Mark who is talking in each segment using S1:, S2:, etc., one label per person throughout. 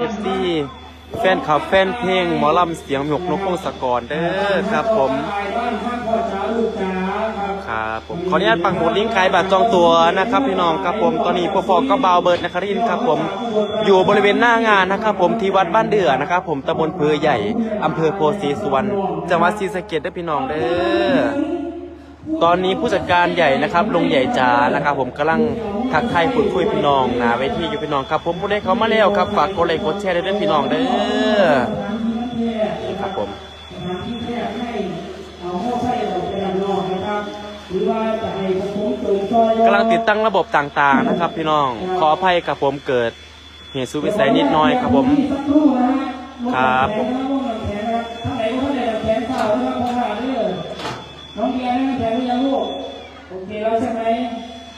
S1: เอฟซีแฟนคลับแฟนเพลงหมอลำเสียงหยกนกพงศกรเด้อครับผมครับผมขออนุญาตปักหมุดลิงก์ขายบัตรจองตัวนะครับพี่น้องครับผมตอนนี้พอพอก็เบาเบิร์ดนครินทร์ครับผมอยู่บริเวณหน้างานนะครับผมที่วัดบ้านเดือนะครับผมตำบลเพอใหญ่อำเภอโพธิ์สีสุวรรณจังหวัดศรีสะเกษเด้อพี่น้องเด้อ ตอนนี้ผู้จัดการใหญ่นะครับลงใหญ่จ๋านะครับผมกำลังทักทายพูดคุยพี่น้องนาเวทีอยู่พี่น้องครับผมผู้ใดเขามาแล้วครับฝากกดไลค์กดแชร์ด้วยเด้อพี่น้องเด้อครับผมกำลังติดตั้งระบบต่างๆนะครับ พี่น้องขออภัยกับผมเกิดเหตุสุวิสัยนิดหน่อยครับผมครับผม
S2: น้องเบียร์ให้น้ำแข็งหรือยังลูกโอเค แล้วใช่ไหม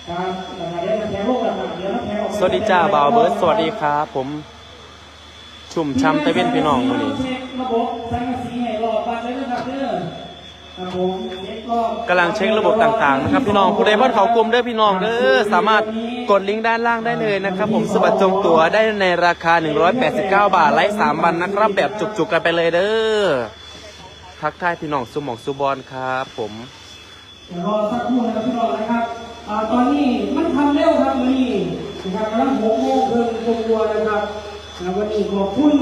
S2: ครับเดี๋ยวได้น้ำแข็งลูกล้วครับเดี๋ยวน้ำแข็งออก
S1: สวัสดีจ้าบ่าวเบิร์ดสวัสดีครับ ผมชุ่มช้ำตะเวนพี่น้องมือนี้
S2: ระบบสังกะสีให้รอบ้านเลยนะครับเด้อ
S1: กำลังเช็คระบบต่างๆนะครับพี่น้องผู้ใดบ้านเขากลมเด้พี่น้องเด้อสามารถกดลิงก์ด้านล่างได้เลยนะครับ ผมสบัดจงตั๋วได้ในราคา 189 บาทไลฟ์3วันนะครับ แบบจุกๆกันไปเลยเด้อทักทายพี่น้องสุหมองสุบอลครับ ผม
S2: เดี๋ยวรอสักครู่นะครับพี่น้องนะครับอตอนนี้มันทำเร็วครับวันนี้นะครับกำลังหกโมงเพิ่งกลัวนะครับอ่าวันนี้ขอบคุณ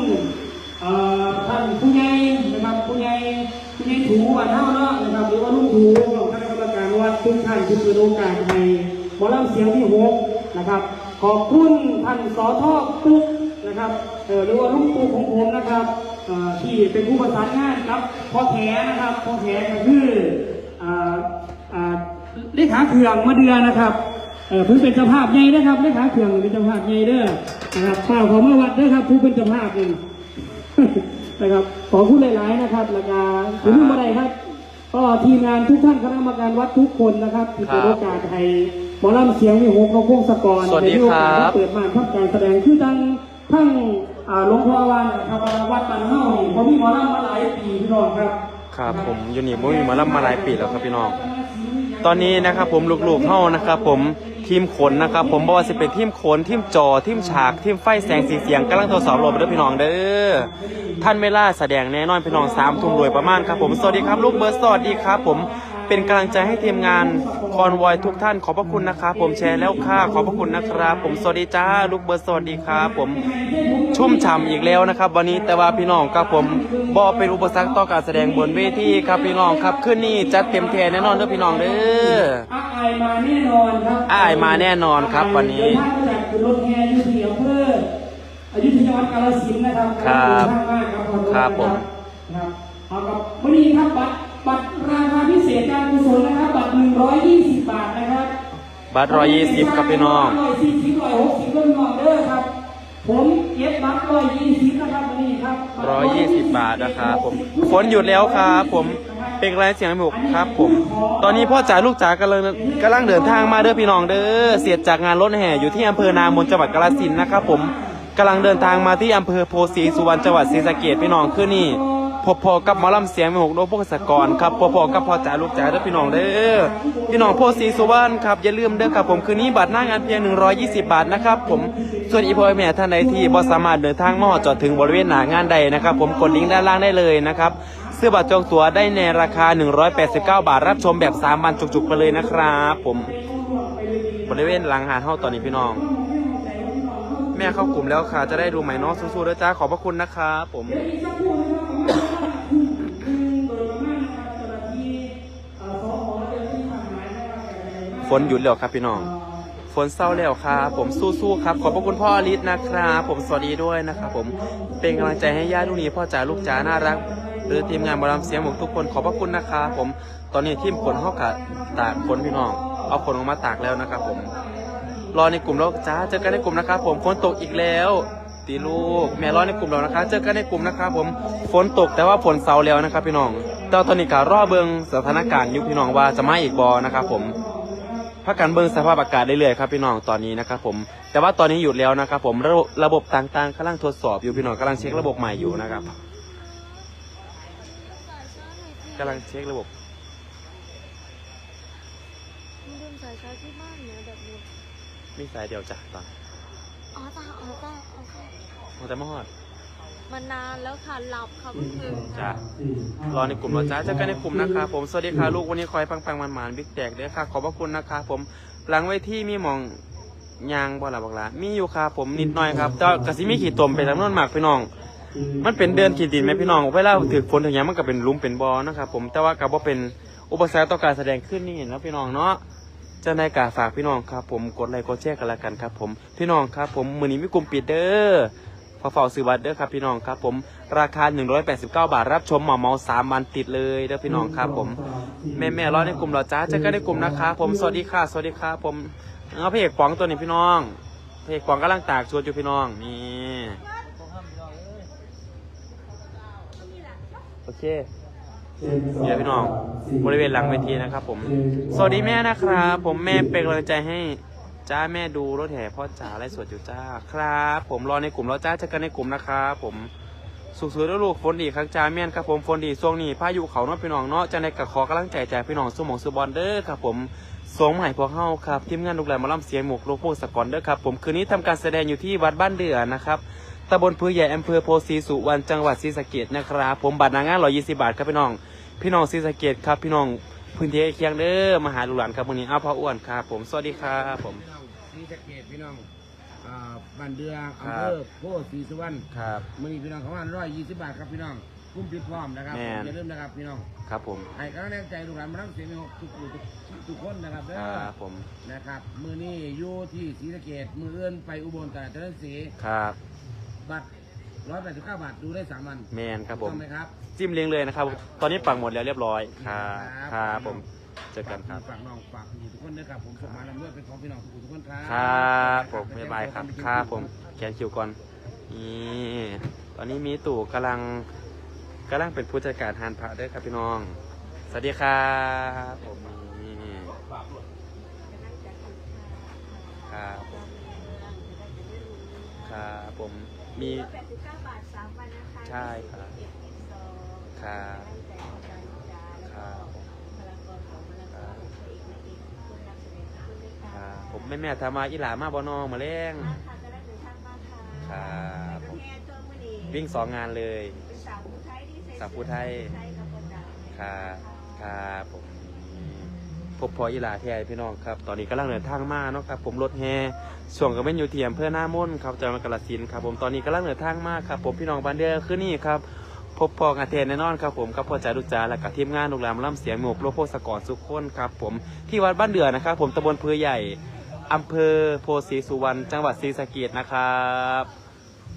S2: ท่านผู้ใหญ่นะครับผู้ใหญ่ผู้ใหญ่ถูบ้านเฮาเนาะนะครับหรือว่าลุงถูของคณะกรรมการวัดทุกท่านที่เปิดโอกาสให้หมอลำเสียงที่หกนะครับ ขอบคุณท่านสอทอปุ๊กนะครับหรือว่าลุงปุ๊กของผมนะครับที่เป็นผู้ประสานงานครับพอแถนะครับพอแถก็คือ เลขาเขื่องมะเดือนะครับเออเพิ่งเป็นเจ้าภาพใหญ่นะครับเลขาเขื่องเป็นเจ้าภาพใหญ่เด้อนะครับเปล่าของมาวัดเด้อครับผู้เป็นเจ้าภาพนี่นะครับขอพูดหลายๆนะครับแล้วก็ถึงเมื่อไรครับ ก็ทีมงานทุกท่านคณะกรรมการวัดทุกคนนะครับที่เปิดโอกาสให้หมอลำเสียงวิหกเขาพงศกร
S1: สวัสดีครับ
S2: ไโอกาสเปิดมาทำการแสดงคือทั้งทั้งอ่าหลวงพ่อวานนะครับวัดปันเฮ้านี่ผมมีหมอลำมาหลายปีพี่น้องครับ
S1: ครับผมอยู่นี่มุ้ยมาล่ำมาหลายปีแล้วครับพี่น้อง ตอนนี้นะครับผมลูกๆเข้านะครับผมทีมขนนะครับผมบอกว่าจะเป็นทีมขนทีมจอทีมฉากทีมไฟแสงสีเสียงกำลังทดสอบระบบเด้อพี่น้องเด้อท่านเวลาแสดงแน่นอนพี่น้องสามทุ่มรวยประมาณครับผมสวัสดีครับลูกเบิร์ดสวัสดีครับผม เป็นกำลังใจให้ทีมงานคอนวอยทุกท่านขอบพระคุณนะครับผมแชร์แล้วค่ะขอบพระคุณนะครับ ผมสวัสดีจ้าลูกเบิร์ดสวัสดีครับผมชุ่มฉ่ำอีกแล้วนะครับ วันนี้แต่ว่าพี่น้องครับผมบอเป็นอุปสรรคต่อการแสดงบนเวทีครับพี่น้องครับขึ้นนี่จัดเต็มแทนแน่นอนเด้อพี่น้องเด้อ
S2: อาอายมาแน่นอนครับ
S1: อ้ายมาแน่นอนครับวันนี้
S2: เดิทางจากรถแห่อยุทธยาอำเภออยุธยาวัดกาฬสินธุ์นะครับ
S1: ครับ
S2: ขอณมากครับขอณ
S1: ครับผม
S2: นะครับเอากับวันนี้ครับบัตร ษการกุศลนะครับบัตร120 บาทนะครับ
S1: บัตรร้อยยี่สิบครับพี่น้อง
S2: ร้อยสี่สิบร้อยหกสิบก็มีน้องเด้อครับ ผมเก็บบัตรร้อยยี่สิบนะครับวันนี้ครับ
S1: ร้อยยี่สิบบาทนะครับผมฝนหยุดแล้วครับผมเป็นไรเสียงหมุกครับ ผม ตอนนี้พ่อจ๋าลูกจ๋ากำลังกำลังเดินทางมาเด้อพี่น้องเด้อเสียดจากงานรถแห่อยู่ที่อำเภอนามนจังหวัดกาฬสินธุ์นะครับ ผมกำลังเดินทางมาที่อำเภอโพธิ์ศรีสุวรรณจังหวัดศรีสะเกษพี่น้องคือนี่ พบพอกับหมอลำเสียงหมุกโดพวกสกรครับพบพอกับพ่อจ๋าลูกจ๋าเด้อพี่น้องเด้อพี่น้องโพธิ์ศรีสุวรรณครับอย่าลืมเด้อครับผมคืนนี้บัตรหน้างานเพียง 120 บาทนะครับผมส่วนอีพอยแม่ท่านใดที่บ่สามารถเดินทางมอดจอดถึงบริเวณหน้างานใดนะครับ ผมกดลิงก์ด้านล่างได้เลยนะครับซื้อบัตรจองตั๋วได้ในราคา 189 บาท รับชมแบบ3วันจุกๆไปเลยนะครับผมบริเวณหลังหาดเฮาตอนนี้พี่น้อง แม่เข้ากลุ่มแล้วค่ะ จะได้ดูไหมเน้องสู้ๆด้วยจ้าขอบพระคุณนะครับผม ฝนหยุดแล้วครับพี่น้องฝนเศร้าแล้วครับ ผมสู้ๆครับ ขอบพระคุณพ่ออลิศนะครับผมสวัสดีด้วยนะครับผมเป็นกำลังใจให้ญาติลูกนี้พ่อจ๋าลูกจ๋าน่ารัก หรือทีมงานบอลำเสียงหมกทุกคนขอบพระคุณนะครับผมตอนนี้ทีมขนเข้ากะตากขนพี่น้อง เอาขนออกมาตากแล้วนะครับผมรอในกลุ่มแล้วจ้าเจอกันในกลุ่มนะครับผมฝนตกอีกแล้วตีลูกแม่รอในกลุ่มแล้วนะคะเจอกันในกลุ่มนะครับผมฝนตกแต่ว่าฝนเซาแล้วนะครับพี่น้องแต่ว่าตอนนี้ก็รอเบิงสถานการณ์ยู่พี่น้องว่าจะมาอีกบอนะครับผม พักกันเบิงสภาพอากาศเรื่อยๆครับพี่น้องตอนนี้นะครับผมแต่ว่าตอนนี้หยุดแล้วนะครับผมระบบระบบต่างๆกำลังทดสอบอยู่พี่น้องกำลังเช็คระบบใหม่อยู่นะครับกำลังเช็คระบบ
S3: มึงลืมสายชาร์จที่บ้านเนี่ยแบบนี้
S1: มีสายเดียวจ้ะตอน
S3: อ๋อตาอ๋อตาโอเค
S1: มาแต่มาฮอด
S3: มานานแล้วค่ะหลับค่ะเพิ่งตื่น
S1: จ้ะรอในกลุ่มรอจ้าเจอกันในกลุ่มนะครับผมสวัสดีค่ะลูกวันนี้คอยปังปังมันมันบิ๊กแตกเด้อค่ะ ขอบพระคุณนะครับผมหลังเวทีมีหมองยางบ่ละบักละมีอยู่ครับผมนิดหน่อยครับแต่ว่ากะสิมีขีดตมไปจำนวนมากพี่น้อง มันเป็นเดินขีดดินไหมพี่น้องเวลาถือฝนถึงหยังมันก็เป็นหลุมเป็นบ่อนะครับผมแต่ว่าก็บ่เป็นอุปสรรคต่อการแสดงขึ้นนี่เห็นแล้วพี่น้องเนาะเจะในกาฝากพี่น้องครับผมกดไลค์กดแชร์กันละกันครับผมพี่น้องครับผมมือนี้มีกลุ่มปิดเด้อ ฝากเฝ้าซื้อบัตรเด้อครับพี่น้องครับผมราคา 189 บาทรับชมเหมาเมาสามวันติดเลยเด้อพี่น้องครับผม แม่แม่ๆรอในกลุ่มเราจ้าเจอกันในกลุ่มนะครับผมสวัสดีค่ะสวัสดีค่ะผมเอาพระเอกป๋องตัวนี้พี่น้องพระเอกป๋องกำลังตากชวนอยู่พี่น้องนี่โอเคเดี๋ยวพี่น้องบริเวณหลังเวทีนะครับผม สวัสดีแม่นะครับ ผมแม่เป็นกำลังใจให้ จ้าแม่ดูรถแห่พ่อจ๋าไลฟ์สดอยู่จ้าครับ ผมรอในกลุ่มเราจ้าเจอกันในกลุ่มนะครับผมสุขสวยด้วยลูกฝนดีครั้งจ้าเมียนครับผมฝนดีช่วงนี้พายุเขาเนาะพี่น้องเนาะจะในกระขอกำลังใจจากพี่น้องสมองสุบอลเด้อครับผมสงใหม่พวกเฮาครับทีมงานลูกแหลมมาล่ำเสียงหมวกโลโก้สกอนเด้อครับผมคืนนี้ทำการแสดงอยู่ที่วัดบ้านเดือนะครับตำบลพือใหญ่อำเภอโพสีสุวรรณจังหวัดศรีสะเกษนะครับผมบัตรนางาน120 บาทครับพี่น้อง พี่น้องศรีสะเกษครับพี่น้อง พื้นที่ใกล้เคียงเด้อมาหาลูกหลานครับวันนี้อ้าวพ่ออ้วนครับ ผมสวัสดีครับผม
S4: พี่น้องศรีสะเกดพี่น้องอ่าบ้านเดือ
S1: ครั
S4: อำ
S1: บ
S4: เภอโพธิ์ศรีสุวรรณ
S1: ครับ
S4: มือนี้พี่น้องเขาว่าร้อยยี่สิบบาทครับพี่น้องคุ้มปิดพร้อมนะครับ
S1: แม่น
S4: อย่าลืมนะครับพี่น้อง
S1: ครับผม
S4: ให้กำลังใจลูกหลานมาทั้งเสียงทุกทุกทุกทุกคนนะครับเด้
S1: ค
S4: อ
S1: รับผม
S4: นะครับมือนี้อยู่ที่ศรีสะเกดมือเอื้อนไปอุบลตลาดเจริญศรี
S1: ครับ
S4: บัตร ร้อยแปดสิบเก้าบาทดูได้สามวัน
S1: แมนครับผม
S4: ต้องไหมครับ
S1: จิ้มเลี้ยงเลยนะครับ ตอนนี้ปังหมดแล้วเรียบร้อยครับครับผมเจอกันครับ
S4: ฝากน้องฝากทุกคนนะครับผมส่งมาลำด้วยเป็นของพี่น้องทุกคนครับ
S1: ครับผมบ๊ายบายครับครับผมแกนคิวก่อนนี่ตอนนี้มีตู่กำลังกำลังเป็นผู้จัดการทานพระด้วยครับพี่น้อง สวัสดีครับผมนี่ครับผมครับผม มี
S3: 89บาท3วันนะคะ
S1: ใช่ครับ ครับครับครับผมแม่แม่ๆทำมาอีหลามาบอนอมาเล้งครับผมวิ่งสองงานเลยสาวผู้ไทยครับครับผม พบพออีหลาแท้พี่น้องครับ ตอนนี้กำลังเดินทางมาเนาะครับ ผมรถแห่ส่วนก็เป็นอยู่ที่อำเภอหน้ามนครับจังหวัดกาฬสินครับ ผมตอนนี้กำลังเดินทางมาครับ ผมพี่น้องบ้านเดือคือนี่ครับ พบพอกันเทนแน่นอนครับผมกับพ่อจาลูกจ่าและกับทีมงานโรงแรมล่ำเสียงหมวกโลโพสกอรสุขคนครับผมที่วัดบ้านเดือนะครับ ผมตำบลเพือใหญ่อำเภอโพสีสุวรรณจังหวัดศรีสะเกษนะครับ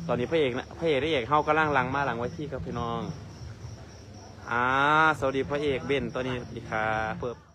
S1: ตอนนี้พระเอกนะพระเอกได้เอกเฮากำลังหลังมาหลังไว้ที่ครับพี่น้องอ่าสวัสดีพระเอกเบนตัวนี้ดีครับเพิ่ม